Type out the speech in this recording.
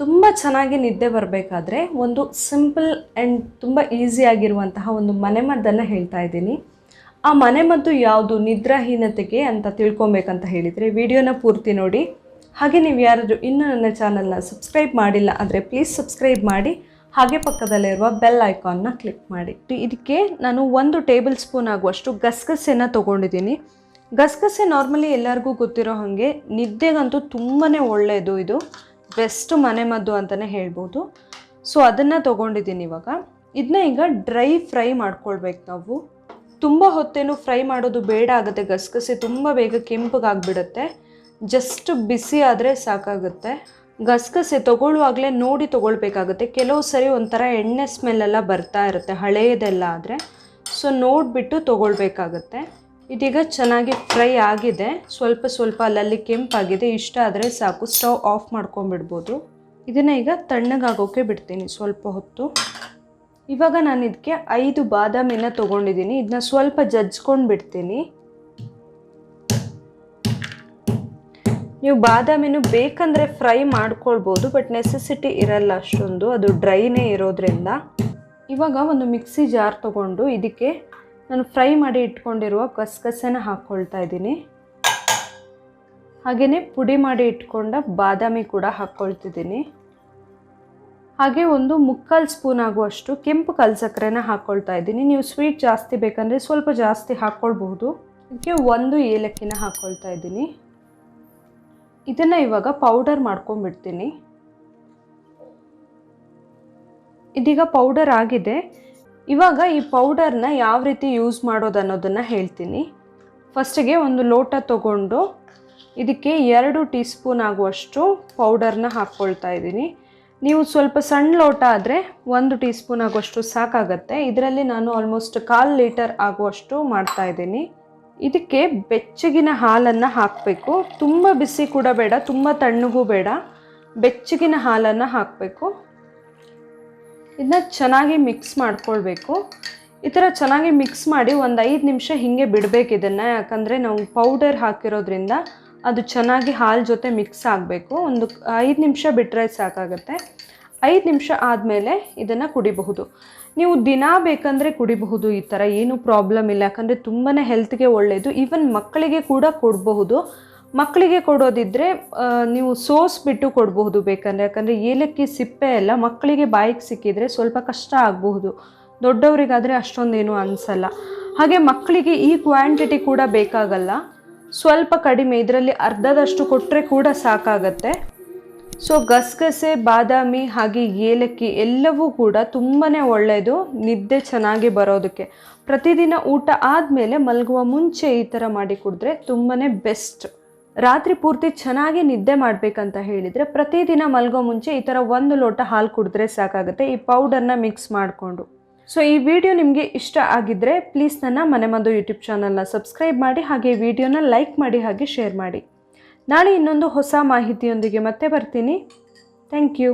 ತುಂಬ ಚೆನ್ನಾಗಿ ನಿದ್ದೆ ಬರಬೇಕಾದ್ರೆ ಒಂದು ಸಿಂಪಲ್ ಆ್ಯಂಡ್ ತುಂಬ ಈಸಿಯಾಗಿರುವಂತಹ ಒಂದು ಮನೆಮದ್ದನ್ನು ಹೇಳ್ತಾ ಇದ್ದೀನಿ. ಆ ಮನೆಮದ್ದು ಯಾವುದು? ನಿದ್ರಾಹೀನತೆಗೆ ಅಂತ ತಿಳ್ಕೊಬೇಕಂತ ಹೇಳಿದರೆ ವಿಡಿಯೋನ ಪೂರ್ತಿ ನೋಡಿ. ಹಾಗೆ ನೀವು ಯಾರಾದರೂ ಇನ್ನೂ ನನ್ನ ಚಾನಲ್ನ ಸಬ್ಸ್ಕ್ರೈಬ್ ಮಾಡಿಲ್ಲ ಅಂದರೆ ಪ್ಲೀಸ್ ಸಬ್ಸ್ಕ್ರೈಬ್ ಮಾಡಿ. ಹಾಗೆ ಪಕ್ಕದಲ್ಲಿರುವ ಬೆಲ್ ಐಕಾನ್ನ ಕ್ಲಿಕ್ ಮಾಡಿ. ಇದಕ್ಕೆ ನಾನು ಒಂದು ಟೇಬಲ್ ಸ್ಪೂನ್ ಆಗುವಷ್ಟು ಗಸಗಸೆನ ತೊಗೊಂಡಿದ್ದೀನಿ. ಗಸಗಸೆ ನಾರ್ಮಲಿ ಎಲ್ಲರಿಗೂ ಗೊತ್ತಿರೋ ಹಾಗೆ ನಿದ್ದೆಗಂತೂ ತುಂಬಾ ಒಳ್ಳೆಯದು ಇದು. ಬೆಸ್ಟ್ ಮನೆಮದ್ದು ಅಂತಲೇ ಹೇಳ್ಬೋದು. ಸೊ ಅದನ್ನು ತೊಗೊಂಡಿದ್ದೀನಿ ಇವಾಗ. ಇದನ್ನ ಈಗ ಡ್ರೈ ಫ್ರೈ ಮಾಡ್ಕೊಳ್ಬೇಕು ನಾವು. ತುಂಬ ಹೊತ್ತೇನು ಫ್ರೈ ಮಾಡೋದು ಬೇಡ ಆಗುತ್ತೆ, ಗಸಗಸೆ ತುಂಬ ಬೇಗ ಕೆಂಪಗಾಗ್ಬಿಡುತ್ತೆ. ಜಸ್ಟ್ ಬಿಸಿ ಆದರೆ ಸಾಕಾಗುತ್ತೆ. ಗಸಗಸೆ ತಗೊಳ್ಳುವಾಗಲೇ ನೋಡಿ ತೊಗೊಳ್ಬೇಕಾಗುತ್ತೆ. ಕೆಲವು ಸರಿ ಒಂಥರ ಎಣ್ಣೆ ಸ್ಮೆಲ್ಲೆಲ್ಲ ಬರ್ತಾ ಇರುತ್ತೆ ಹಳೆಯದೆಲ್ಲ ಆದರೆ. ಸೊ ನೋಡಿಬಿಟ್ಟು ತಗೊಳ್ಬೇಕಾಗತ್ತೆ. ಇದೀಗ ಚೆನ್ನಾಗಿ ಫ್ರೈ ಆಗಿದೆ. ಸ್ವಲ್ಪ ಸ್ವಲ್ಪ ಅಲ್ಲಲ್ಲಿ ಕೆಂಪಾಗಿದೆ. ಇಷ್ಟ ಆದರೆ ಸಾಕು. ಸ್ಟವ್ ಆಫ್ ಮಾಡ್ಕೊಂಬಿಡ್ಬೋದು ಇದನ್ನು ಈಗ ತಣ್ಣಗಾಗೋಕೆ ಬಿಡ್ತೀನಿ ಸ್ವಲ್ಪ ಹೊತ್ತು. ಇವಾಗ ನಾನು ಇದಕ್ಕೆ ಐದು ಬಾದಾಮಿನ ತೊಗೊಂಡಿದ್ದೀನಿ. ಇದನ್ನ ಸ್ವಲ್ಪ ಜಜ್ಕೊಂಡು ಬಿಡ್ತೀನಿ ನೀವು ಬಾದಾಮಿನೂ ಬೇಕಂದರೆ ಫ್ರೈ ಮಾಡ್ಕೊಳ್ಬೋದು, ಬಟ್ ನೆಸೆಸಿಟಿ ಇರಲ್ಲ ಅಷ್ಟೊಂದು. ಅದು ಡ್ರೈನೇ ಇರೋದ್ರಿಂದ. ಇವಾಗ ಒಂದು ಮಿಕ್ಸಿ ಜಾರ್ ತೊಗೊಂಡು ಇದಕ್ಕೆ ನಾನು ಫ್ರೈ ಮಾಡಿ ಇಟ್ಕೊಂಡಿರುವ ಗಸಗಸೆನ ಹಾಕ್ಕೊಳ್ತಾ ಇದ್ದೀನಿ. ಹಾಗೆಯೇ ಪುಡಿ ಮಾಡಿ ಇಟ್ಕೊಂಡ ಬಾದಾಮಿ ಕೂಡ ಹಾಕ್ಕೊಳ್ತಿದ್ದೀನಿ. ಹಾಗೆ ಒಂದು ಮುಕ್ಕಾಲು ಸ್ಪೂನ್ ಆಗುವಷ್ಟು ಕೆಂಪು ಕಲ್ಸಕ್ಕರೆನ ಹಾಕ್ಕೊಳ್ತಾ ಇದ್ದೀನಿ. ನೀವು ಸ್ವೀಟ್ ಜಾಸ್ತಿ ಬೇಕಂದರೆ ಸ್ವಲ್ಪ ಜಾಸ್ತಿ ಹಾಕ್ಕೊಳ್ಬಹುದು. ಇದಕ್ಕೆ ಒಂದು ಏಲಕ್ಕಿನ ಹಾಕ್ಕೊಳ್ತಾ ಇದ್ದೀನಿ. ಇದನ್ನು ಇವಾಗ ಪೌಡರ್ ಮಾಡ್ಕೊಂಡ್ಬಿಡ್ತೀನಿ. ಇದೀಗ ಪೌಡರ್ ಆಗಿದೆ. ಇವಾಗ ಈ ಪೌಡರ್ನ ಯಾವ ರೀತಿ ಯೂಸ್ ಮಾಡೋದು ಅನ್ನೋದನ್ನು ಹೇಳ್ತೀನಿ. ಫಸ್ಟಿಗೆ ಒಂದು ಲೋಟ ತಗೊಂಡು ಇದಕ್ಕೆ ಎರಡು ಟೀ ಸ್ಪೂನ್ ಆಗುವಷ್ಟು ಪೌಡರ್ನ ಹಾಕ್ಕೊಳ್ತಾ ಇದ್ದೀನಿ. ನೀವು ಸ್ವಲ್ಪ ಸಣ್ಣ ಲೋಟ ಆದರೆ ಒಂದು ಟೀ ಸ್ಪೂನ್ ಆಗುವಷ್ಟು ಸಾಕಾಗತ್ತೆ. ಇದರಲ್ಲಿ ನಾನು ಆಲ್ಮೋಸ್ಟ್ ಕಾಲು ಲೀಟರ್ ಆಗುವಷ್ಟು ಮಾಡ್ತಾ ಇದ್ದೀನಿ. ಇದಕ್ಕೆ ಬೆಚ್ಚಗಿನ ಹಾಲನ್ನು ಹಾಕಬೇಕು. ತುಂಬ ಬಿಸಿ ಕೂಡ ಬೇಡ, ತುಂಬ ತಣ್ಣಗೂ ಬೇಡ. ಬೆಚ್ಚಗಿನ ಹಾಲನ್ನು ಹಾಕಬೇಕು. ಇದನ್ನ ಚೆನ್ನಾಗಿ ಮಿಕ್ಸ್ ಮಾಡ್ಕೊಳ್ಬೇಕು. ಈ ಥರ ಚೆನ್ನಾಗಿ ಮಿಕ್ಸ್ ಮಾಡಿ ಒಂದು ಐದು ನಿಮಿಷ ಹೀಗೆ ಬಿಡಬೇಕು ಇದನ್ನು. ಯಾಕಂದರೆ ನಾವು ಪೌಡರ್ ಹಾಕಿರೋದ್ರಿಂದ ಅದು ಚೆನ್ನಾಗಿ ಹಾಲು ಜೊತೆ ಮಿಕ್ಸ್ ಆಗಬೇಕು. ಒಂದು ಐದು ನಿಮಿಷ ಬಿಟ್ಟರೆ ಸಾಕಾಗುತ್ತೆ. ಐದು ನಿಮಿಷ ಆದಮೇಲೆ ಇದನ್ನು ಕುಡಿಬಹುದು. ನೀವು ದಿನ ಬೇಕಂದರೆ ಕುಡಿಬಹುದು ಈ ಥರ ಏನೂ ಪ್ರಾಬ್ಲಮ್ ಇಲ್ಲ. ಯಾಕಂದರೆ ತುಂಬಾ ಹೆಲ್ತ್ಗೆ ಒಳ್ಳೆಯದು ಈವನ್ ಮಕ್ಕಳಿಗೆ ಕೂಡ ಕೊಡಬಹುದು. ಮಕ್ಕಳಿಗೆ ಕೊಡೋದಿದ್ದರೆ ನೀವು ಸೋಸ್ ಬಿಟ್ಟು ಕೊಡಬಹುದು ಬೇಕಂದರೆ. ಯಾಕಂದರೆ ಏಲಕ್ಕಿ ಸಿಪ್ಪೆ ಎಲ್ಲ ಮಕ್ಕಳಿಗೆ ಬಾಯಿಗೆ ಸಿಕ್ಕಿದರೆ ಸ್ವಲ್ಪ ಕಷ್ಟ ಆಗಬಹುದು. ದೊಡ್ಡವರಿಗಾದರೆ ಅಷ್ಟೊಂದೇನು ಅನಿಸಲ್ಲ. ಹಾಗೆ ಮಕ್ಕಳಿಗೆ ಈ ಕ್ವಾಂಟಿಟಿ ಕೂಡ ಬೇಕಾಗಲ್ಲ. ಸ್ವಲ್ಪ ಕಡಿಮೆ, ಇದರಲ್ಲಿ ಅರ್ಧದಷ್ಟು ಕೊಟ್ಟರೆ ಕೂಡ ಸಾಕಾಗತ್ತೆ. ಸೊ ಗಸಗಸೆ, ಬಾದಾಮಿ, ಹಾಗೆ ಏಲಕ್ಕಿ ಎಲ್ಲವೂ ಕೂಡ ತುಂಬಾ ಒಳ್ಳೆಯದು ನಿದ್ದೆ ಚೆನ್ನಾಗಿ ಬರೋದಕ್ಕೆ. ಪ್ರತಿದಿನ ಊಟ ಆದಮೇಲೆ ಮಲಗುವ ಮುಂಚೆ ಈ ಥರ ಮಾಡಿ ಕುಡಿದ್ರೆ ತುಂಬಾ ಬೆಸ್ಟ್. ರಾತ್ರಿ ಪೂರ್ತಿ ಚೆನ್ನಾಗಿ ನಿದ್ದೆ ಮಾಡಬೇಕಂತ ಹೇಳಿದರೆ ಪ್ರತಿದಿನ ಮಲಗೋ ಮುಂಚೆ ಈ ಥರ ಒಂದು ಲೋಟ ಹಾಲು ಕುಡಿದ್ರೆ ಸಾಕಾಗುತ್ತೆ. ಈ ಪೌಡರ್ನ ಮಿಕ್ಸ್ ಮಾಡಿಕೊಂಡು. ಸೊ, ಈ ವಿಡಿಯೋ ನಿಮಗೆ ಇಷ್ಟ ಆಗಿದ್ದರೆ ಪ್ಲೀಸ್ ನನ್ನ ಮನೆಮದ್ದು ಯೂಟ್ಯೂಬ್ ಚಾನಲ್ನ ಸಬ್ಸ್ಕ್ರೈಬ್ ಮಾಡಿ, ಹಾಗೆ ವಿಡಿಯೋನ ಲೈಕ್ ಮಾಡಿ, ಹಾಗೆ ಶೇರ್ ಮಾಡಿ. ನಾಳೆ ಇನ್ನೊಂದು ಹೊಸ ಮಾಹಿತಿಯೊಂದಿಗೆ ಮತ್ತೆ ಬರ್ತೀನಿ. Thank you.